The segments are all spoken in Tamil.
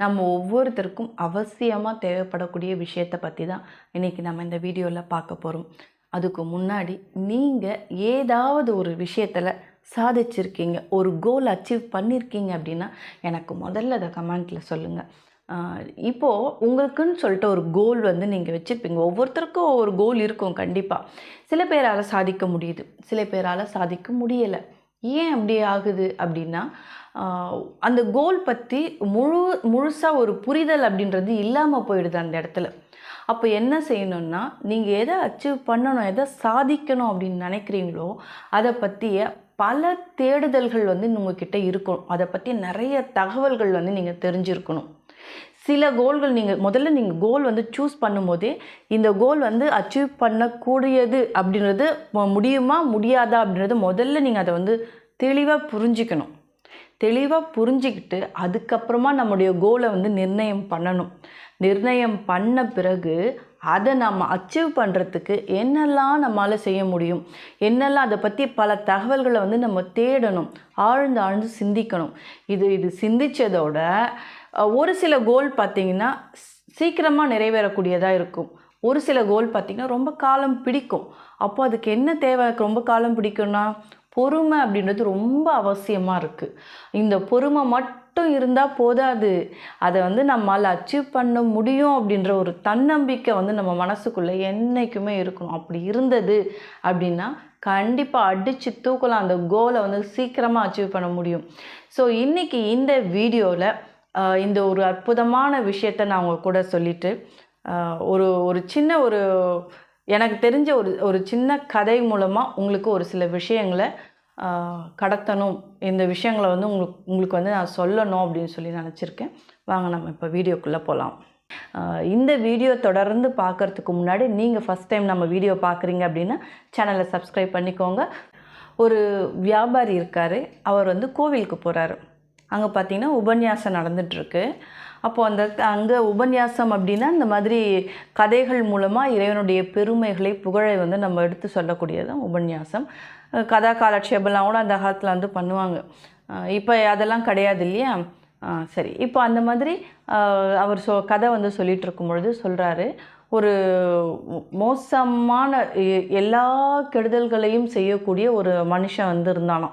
நம்ம ஒவ்வொருத்தருக்கும் அவசியமாக தேவைப்படக்கூடிய விஷயத்தை பற்றி தான் இன்றைக்கி நம்ம இந்த வீடியோவில் பார்க்க போகிறோம் அதுக்கு முன்னாடி நீங்கள் ஏதாவது ஒரு விஷயத்தில் சாதிச்சிருக்கீங்க ஒரு கோல் அச்சீவ் பண்ணியிருக்கீங்க அப்படின்னா எனக்கு முதல்ல அதை கமெண்ட்டில் சொல்லுங்கள் இப்போது உங்களுக்குன்னு சொல்லிட்டு ஒரு கோல் வந்து நீங்கள் வச்சுருப்பீங்க. ஒவ்வொருத்தருக்கும் ஒரு கோல் இருக்கும் கண்டிப்பாக சில பேரால் சாதிக்க முடியுது சில பேரால் சாதிக்க முடியலை. ஏன் அப்படி ஆகுது அப்படின்னா அந்த கோல் பற்றி முழு முழுசாக ஒரு புரிதல் அப்படின்றது இல்லாமல் போயிடுது அந்த இடத்துல. அப்போ என்ன செய்யணும்னா நீங்கள் எதை அச்சீவ் பண்ணணும் எதை சாதிக்கணும் அப்படின்னு நினைக்கிறீங்களோ அதை பற்றிய பல தேடுதல்கள் வந்து உங்ககிட்ட இருக்கும் அதை பற்றி நிறைய தகவல்கள் வந்து நீங்கள் தெரிஞ்சிருக்கணும். சில கோல்கள் நீங்கள் முதல்ல நீங்கள் கோல் வந்து சூஸ் பண்ணும்போதே இந்த கோல் வந்து அச்சீவ் பண்ணக்கூடியது அப்படின்றது முடியுமா முடியாதா அப்படின்றது முதல்ல நீங்கள் அதை வந்து தெளிவாக புரிஞ்சிக்கணும். தெளிவாக புரிஞ்சிக்கிட்டு அதுக்கப்புறமா நம்முடைய கோலை வந்து நிர்ணயம் பண்ணணும். நிர்ணயம் பண்ண பிறகு அதை நம்ம அச்சீவ் பண்ணுறதுக்கு என்னெல்லாம் நம்மளால் செய்ய முடியும்? என்னெல்லாம் அதை பற்றி பல தகவல்களை வந்து நம்ம தேடணும். ஆழ்ந்து ஆழ்ந்து சிந்திக்கணும். இது இது சிந்திச்சதோட ஒரு சில கோல் பார்த்திங்கன்னா சீக்கிரமாக நிறைவேறக்கூடியதாக இருக்கும். ஒரு சில கோல் பார்த்திங்கன்னா ரொம்ப காலம் பிடிக்கும். அப்போ அதுக்கு என்ன தேவை? ரொம்ப காலம் பிடிக்கும்னா பொறுமை அப்படின்றது ரொம்ப அவசியமாக இருக்குது இந்த பொறுமை மட்டும் இருந்தால் போதாது. அதை வந்து நம்மால் அச்சீவ் பண்ண முடியும் அப்படின்ற ஒரு தன்னம்பிக்கை வந்து நம்ம மனசுக்குள்ளே என்றைக்குமே இருக்கணும். அப்படி இருந்தது அப்படின்னா கண்டிப்பாக அடித்து தூக்கலாம். அந்த கோலை வந்து சீக்கிரமாக அச்சீவ் பண்ண முடியும். ஸோ இன்றைக்கி இந்த வீடியோவில் இந்த ஒரு அற்புதமான விஷயத்தை நான் உங்கள் கூட சொல்லிட்டு ஒரு ஒரு சின்ன ஒரு எனக்கு தெரிஞ்ச ஒரு ஒரு சின்ன கதை மூலமாக உங்களுக்கு ஒரு சில விஷயங்களை கடத்தணும். இந்த விஷயங்களை வந்து உங்களுக்கு உங்களுக்கு வந்து நான் சொல்லணும் அப்படின்னு சொல்லி நினச்சிருக்கேன். வாங்க நம்ம இப்போ வீடியோக்குள்ளே போகலாம் இந்த வீடியோ தொடர்ந்து பார்க்கறதுக்கு முன்னாடி நீங்கள் ஃபஸ்ட் டைம் நம்ம வீடியோ பார்க்குறீங்க அப்படின்னா சேனலை சப்ஸ்கிரைப் பண்ணிக்கோங்க. ஒரு வியாபாரி இருக்கார். அவர் வந்து கோவிலுக்கு போகிறாரு அங்கே பார்த்தீங்கன்னா உபன்யாசம் நடந்துட்டுருக்கு. அப்போது அந்த அங்கே உபன்யாசம் அப்படின்னா இந்த மாதிரி கதைகள் மூலமாக இறைவனுடைய பெருமைகளை புகழை வந்து நம்ம எடுத்து சொல்லக்கூடியது தான் உபன்யாசம். கதா காலட்சேபம்லாம் கூட அந்த காலத்தில் வந்து பண்ணுவாங்க. இப்போ அதெல்லாம் கிடையாது இல்லையா? சரி. இப்போ அந்த மாதிரி அவர் சொ கதை வந்து சொல்லிகிட்டு இருக்கும் பொழுது சொல்கிறாரு ஒரு மோசமான எ- எல்லா கெடுதல்களையும் செய்யக்கூடிய ஒரு மனுஷன் வந்து இருந்தானாம்.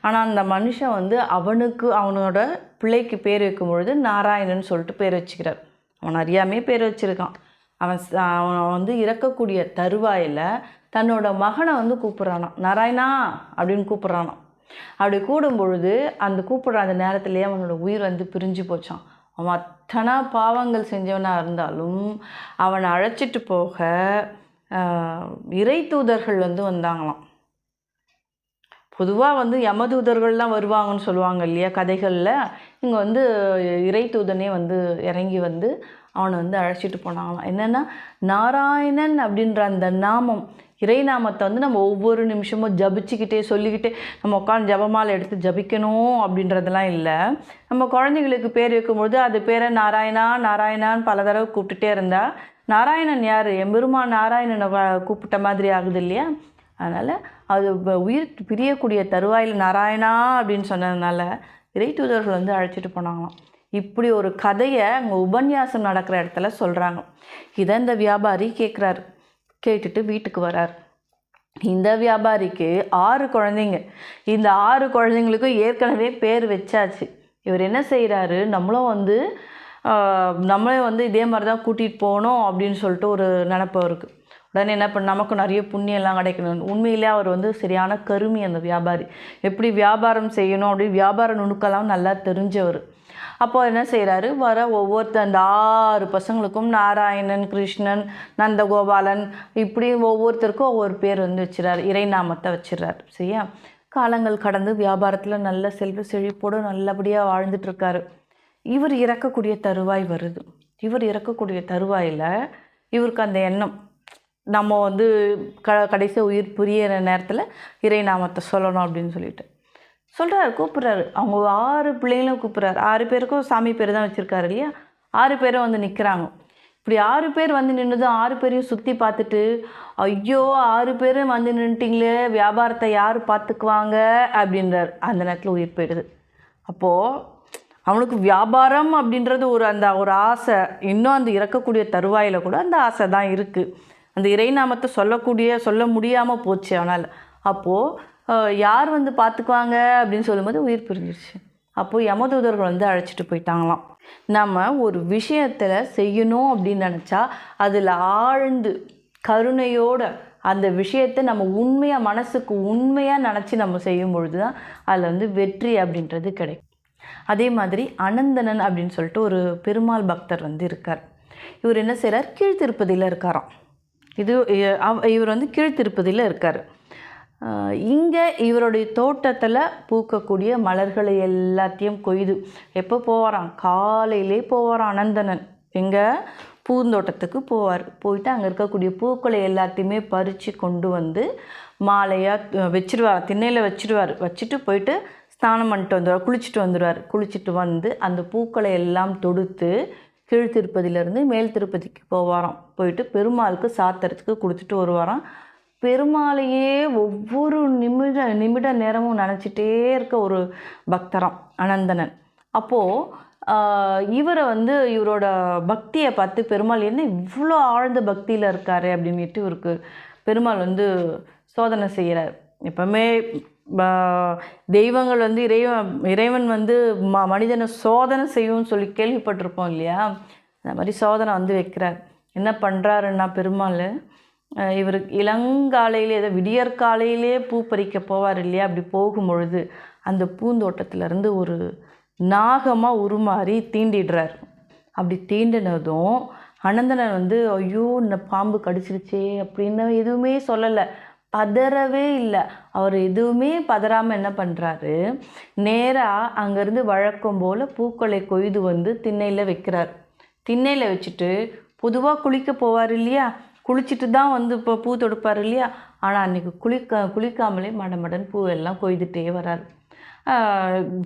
ஆனால் அந்த மனுஷன் வந்து அவனுக்கு அவனோட பிள்ளைக்கு பேர் வைக்கும் பொழுது நாராயணன் சொல்லிட்டு பேர் வச்சுக்கிறார். அவன் அறியாமே பேர் வச்சுருக்கான். அவன் அவன் வந்து இறக்கக்கூடிய தருவாயில் தன்னோட மகனை வந்து கூப்பிட்றானாம். நாராயணா அப்படின்னு கூப்பிட்றானாம். அப்படி கூடும் பொழுது அந்த கூப்பிடுற அந்த நேரத்துலேயே அவனோட உயிர் வந்து பிரிஞ்சு போச்சான் அவன் அத்தனை பாவங்கள் செஞ்சவனாக இருந்தாலும் அவனை அழைச்சிட்டு போக இறை தூதர்கள் வந்து வந்தாங்களாம். பொதுவாக வந்து யமதூதர்கள்லாம் வருவாங்கன்னு சொல்லுவாங்க இல்லையா கதைகளில். இங்கே வந்து இறை தூதனே வந்து இறங்கி வந்து அவனை வந்து அழைச்சிட்டு போனாங்களாம். என்னென்னா நாராயணன் அப்படின்ற அந்த நாமம் இறைநாமத்தை வந்து நம்ம ஒவ்வொரு நிமிஷமும் ஜபிச்சுக்கிட்டே சொல்லிக்கிட்டே நம்ம உட்காந்து ஜபமாலை எடுத்து ஜபிக்கணும் அப்படின்றதெல்லாம் இல்லை. நம்ம குழந்தைங்களுக்கு பேர் வைக்கும்பொழுது அது பேரை நாராயணா நாராயணான்னு பல தடவை கூப்பிட்டுட்டே இருந்தா நாராயணன் யார்? எம்பெருமான் நாராயணனை கூப்பிட்ட மாதிரி ஆகுது இல்லையா? அதனால் அது உயிர் பிரியக்கூடிய தருவாயில் நாராயணா அப்படின்னு சொன்னதுனால இறை தூதர்கள் வந்து அழைச்சிட்டு போனாங்களாம். இப்படி ஒரு கதையை அங்கே உபன்யாசம் நடக்கிற இடத்துல சொல்கிறாங்க இதை இந்த வியாபாரி கேட்குறாரு கேட்டுட்டு வீட்டுக்கு வரார். இந்த வியாபாரிக்கு ஆறு குழந்தைங்க. இந்த ஆறு குழந்தைங்களுக்கும் ஏற்கனவே பேர் வச்சாச்சு. இவர் என்ன செய்கிறாரு நம்மளும் வந்து நம்மளே வந்து இதே மாதிரி தான் கூட்டிகிட்டு போகணும் அப்படின்னு சொல்லிட்டு ஒரு நினப்பு அவருக்கு. உடனே என்ன பண்ண நமக்கு நிறைய புண்ணியம்லாம் கிடைக்கணும். உண்மையிலே அவர் வந்து சரியான கருமி அந்த வியாபாரி. எப்படி வியாபாரம் செய்யணும் அப்படி வியாபார நுணுக்கெல்லாம் நல்லா தெரிஞ்சவர். அப்போ என்ன செய்கிறாரு வர ஒவ்வொருத்த அந்த ஆறு பசங்களுக்கும் நாராயணன் கிருஷ்ணன் நந்தகோபாலன் இப்படி ஒவ்வொருத்தருக்கும் ஒவ்வொரு பேர் வந்து வச்சுறாரு. இறைநாமத்தை வச்சிடறாரு சரியா? காலங்கள் கடந்து வியாபாரத்தில் நல்ல செல்வ செழிப்போடு நல்லபடியாக வாழ்ந்துட்டுருக்காரு. இவர் இறக்கக்கூடிய தருவாய் வருது. இவர் இறக்கக்கூடிய தருவாயில் இவருக்கு அந்த எண்ணம். நம்ம வந்து க கடைசி உயிர் புரியிற நேரத்தில் இறை நாமத்தை சொல்லணும் அப்படின்னு சொல்லிட்டு. சொல்கிறாரு கூப்பிட்றாரு. அவங்க ஆறு பிள்ளைங்களும் கூப்பிட்றாரு. ஆறு பேருக்கும் சாமி பேர் தான் வச்சுருக்காரு இல்லையா? ஆறு பேரும் வந்து நிற்கிறாங்க இப்படி ஆறு பேர் வந்து நின்றுதும் ஆறு பேரையும் சுற்றி பார்த்துட்டு ஐயோ ஆறு பேரும் வந்து நின்றுட்டிங்களே வியாபாரத்தை யார் பார்த்துக்குவாங்க? அப்படின்றார். அந்த நேரத்தில் உயிர் போயிடுது. அப்போது அவனுக்கு வியாபாரம் அப்படின்றது ஒரு அந்த ஒரு ஆசை. இன்னும் அந்த இறக்கக்கூடிய தருவாயில் கூட அந்த ஆசை தான் இருக்குது அந்த இறைநாமத்தை சொல்லக்கூடிய சொல்ல முடியாமல் போச்சு அவனால். அப்போது யார் வந்து பார்த்துக்குவாங்க அப்படின்னு சொல்லும்போது உயிர் பிரிஞ்சிருச்சு. அப்போது யமதூதர்கள் வந்து அழைச்சிட்டு போயிட்டாங்களாம். நம்ம ஒரு விஷயத்தில் செய்யணும் அப்படின்னு நினச்சா அதில் ஆழ்ந்து கருணையோட அந்த விஷயத்தை நம்ம உண்மையாக மனசுக்கு உண்மையாக நினச்சி நம்ம செய்யும் பொழுது தான் அதில் வந்து வெற்றி அப்படின்றது கிடைக்கும். அதே மாதிரி அனந்தனன் அப்படின்னு சொல்லிட்டு ஒரு பெருமாள் பக்தர் வந்து இருக்கார். இவர் என்ன செய்கிறார் கீழ்த்திருப்பதியில் இருக்காராம். இது அவ- இவர் வந்து கீழ்த்திருப்பதியில் இருக்கார். இங்கே இவருடைய தோட்டத்தில் பூக்கக்கூடிய மலர்களை எல்லாத்தையும் கொய்து. எப்போ போவாராம்? காலையிலே போவாரான் அனந்தனன். எங்கே? பூந்தோட்டத்துக்கு போவார். போயிட்டு அங்கே இருக்கக்கூடிய பூக்களை எல்லாத்தையுமே பறித்து கொண்டு வந்து மாலையாக வச்சிருவார். திண்ணையில் வச்சிருவார். வச்சுட்டு போயிட்டு ஸ்நானம் பண்ணிட்டு வந்துடுவார் குளிச்சுட்டு வந்துடுவார் குளிச்சுட்டு வந்து அந்த பூக்களை எல்லாம் தொடுத்து கீழ் திருப்பதியிலேருந்து மேல் திருப்பதிக்கு போவாராம். போயிட்டு பெருமாளுக்கு சாத்துறதுக்கு கொடுத்துட்டு வருவாராம். பெருமாளையே ஒவ்வொரு நிமிட நிமிட நேரமும் நினச்சிட்டே இருக்க ஒரு பக்தராம் அனந்தனன். அப்போது இவரை வந்து இவரோட பக்தியை பார்த்து பெருமாள் என்ன இவ்வளோ ஆழ்ந்த பக்தியில் இருக்காரு? அப்படின்ட்டு இவருக்கு பெருமாள் வந்து சோதனை செய்கிறார். எப்பவுமே தெய்வங்கள் வந்து இறைவன் இறைவன் வந்து ம மனிதனை சோதனை செய்யும்னு சொல்லி கேள்விப்பட்டிருப்போம் இல்லையா? அந்த மாதிரி சோதனை வந்து வைக்கிறார். என்ன பண்ணுறாருன்னா பெருமாள் இவருக்கு இவர் இளங்காலையிலே ஏதோ விடியற்காலையிலே பூ பறிக்க போவார் இல்லையா? அப்படி போகும் பொழுது அந்த பூந்தோட்டத்திலேருந்து ஒரு நாகமாக உருமாறி தீண்டிடுறார். அப்படி தீண்டினதும் அனந்தனன் வந்து ஐயோ இந்த பாம்பு கடிச்சிருச்சே அப்படின்னு எதுவுமே சொல்லலை. பதறவே இல்லை. அவர் எதுவுமே பதறாமல் என்ன பண்ணுறாரு நேராக அங்கேருந்து வழக்கம் போல் பூக்களை கொய்து வந்து திண்ணையில் வைக்கிறார். திண்ணையில் வச்சுட்டு பொதுவாக குளிக்க போவார் இல்லையா? குளிச்சுட்டு தான் வந்து இப்போ பூ தொடுப்பார் இல்லையா? ஆனால் அன்றைக்கி குளிக்க குளிக்காமலே மடமடன் பூவெல்லாம் கொய்துட்டே வரார்.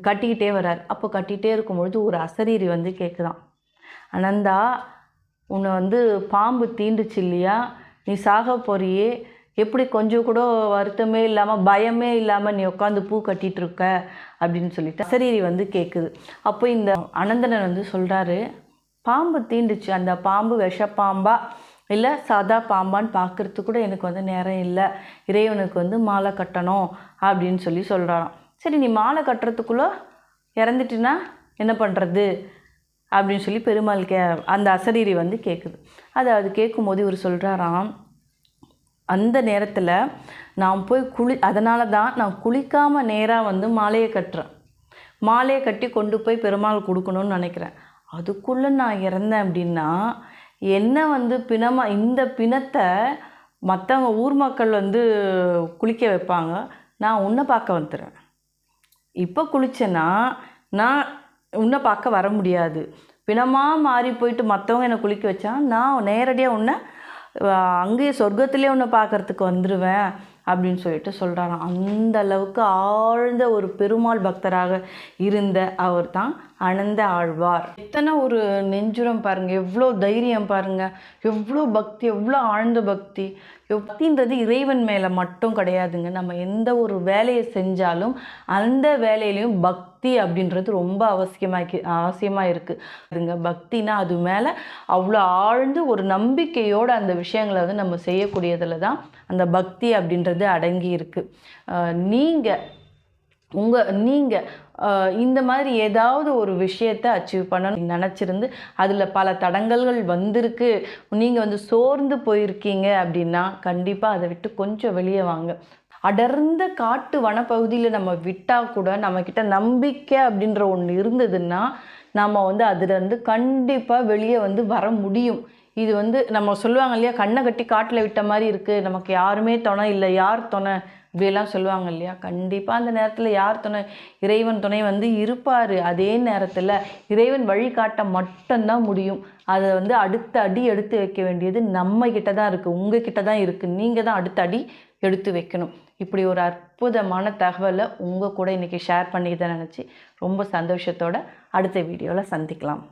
கட்டிக்கிட்டே வரார். அப்போ கட்டிகிட்டே இருக்கும்பொழுது ஒரு அசரீரி வந்து கேட்குதான். அனந்தா உன்னை வந்து பாம்பு தீண்டுச்சு இல்லையா? நீ சாக போறியே. எப்படி கொஞ்சம் கூட வருத்தமே இல்லாமல் பயமே இல்லாமல் நீ உட்காந்து பூ கட்டிகிட்டு இருக்க அப்படின்னு சொல்லிட்டு அசரீரி வந்து கேட்குது. அப்போ இந்த அனந்தனன் வந்து சொல்கிறாரு பாம்பு தீண்டுச்சு. அந்த பாம்பு விஷப்பாம்பா. இல்லை சாதா பாம்பான்னு பார்க்கறதுக்கு கூட எனக்கு வந்து நேரம் இல்லை. இறைவனுக்கு வந்து மாலை கட்டணும் அப்படின்னு சொல்லி சொல்கிறாராம் சரி நீ மாலை கட்டுறதுக்குள்ளே இறந்துட்டினா என்ன பண்ணுறது அப்படின்னு சொல்லி பெருமாள் கே அந்த அசரீரி வந்து கேட்குது அது அது கேட்கும்போது இவர் சொல்கிறாராம் அந்த நேரத்தில் நான் போய் குளி அதனால தான் நான் குளிக்காமல் நேராக வந்து மாலையை கட்டுறேன். மாலையை கட்டி கொண்டு போய் பெருமாள் கொடுக்கணும்னு நினைக்கிறேன். அதுக்குள்ளே நான் இறந்தேன் அப்படின்னா என்ன வந்து பிணமாக இந்த பிணத்தை மற்றவங்க ஊர் மக்கள் வந்து குளிக்க வைப்பாங்க. நான் உன்னை பார்க்க வந்துடுறேன். இப்போ குளித்தேன்னா நான் உன்னை பார்க்க வர முடியாது. பிணமாக மாறி போயிட்டு மற்றவங்க என்னை குளிக்க வச்சா நான் நேரடியாக உன்னை அங்கேயே சொர்க்கத்திலே உன்னை பார்க்கறதுக்கு வந்துடுவேன் அப்படின்னு சொல்லிட்டு சொல்கிறாராம் அந்த அளவுக்கு ஆழ்ந்த ஒரு பெருமாள் பக்தராக இருந்த அவர் தான் அனந்த ஆழ்வார். எத்தனை ஒரு நெஞ்சுரம் பாருங்க எவ்வளோ தைரியம் பாருங்க எவ்வளோ பக்தி எவ்வளோ ஆழ்ந்த பக்தி. பக்தின்றது இறைவன் மேலே மட்டும் கிடையாதுங்க. நம்ம எந்த ஒரு வேலையை செஞ்சாலும் அந்த வேலையிலையும் பக்தி அப்படின்றது ரொம்ப அவசியமாக அவசியமாக இருக்குது அதுங்க பக்தினா அது மேலே அவ்வளோ ஆழ்ந்து ஒரு நம்பிக்கையோடு அந்த விஷயங்களை வந்து நம்ம செய்யக்கூடியதில் தான் அந்த பக்தி அப்படின்றது அடங்கி இருக்குது நீங்கள் உங்கள் நீங்கள் இந்த மாதிரி ஏதாவது ஒரு விஷயத்தை அச்சீவ் பண்ணணும்னு நினச்சிருந்து அதில் பல தடங்கல்கள் வந்திருக்கு. நீங்கள் வந்து சோர்ந்து போயிருக்கீங்க அப்படின்னா கண்டிப்பாக அதை விட்டு கொஞ்சம் வெளியே வாங்க. அடர்ந்த காட்டு வனப்பகுதியில் நம்ம விட்டால் கூட நம்மக்கிட்ட நம்பிக்கை அப்படின்ற ஒன்று இருந்ததுன்னா நம்ம வந்து அதுலேருந்து கண்டிப்பாக வெளியே வந்து வர முடியும். இது வந்து நம்ம சொல்லுவாங்க இல்லையா கண்ணை கட்டி காட்டில் விட்ட மாதிரி இருக்குது நமக்கு யாருமே துணை இல்லை. யார் துணை? இப்படியெல்லாம் சொல்லுவாங்க இல்லையா? கண்டிப்பாக அந்த நேரத்தில் யார் துணை இறைவன் துணை வந்து இருப்பார். அதே நேரத்தில் இறைவன் வழிகாட்ட மட்டும்தான் முடியும். அதை வந்து அடுத்த அடி எடுத்து வைக்க வேண்டியது நம்ம கிட்ட தான் இருக்குது உங்கள் கிட்ட தான் இருக்குது நீங்கள் தான் அடுத்த அடி எடுத்து வைக்கணும். இப்படி ஒரு அற்புதமான தகவலை உங்கள் கூட இன்றைக்கி ஷேர் பண்ணிக்கிதான் நினச்சி ரொம்ப சந்தோஷத்தோடு அடுத்த வீடியோவில் சந்திக்கலாம்.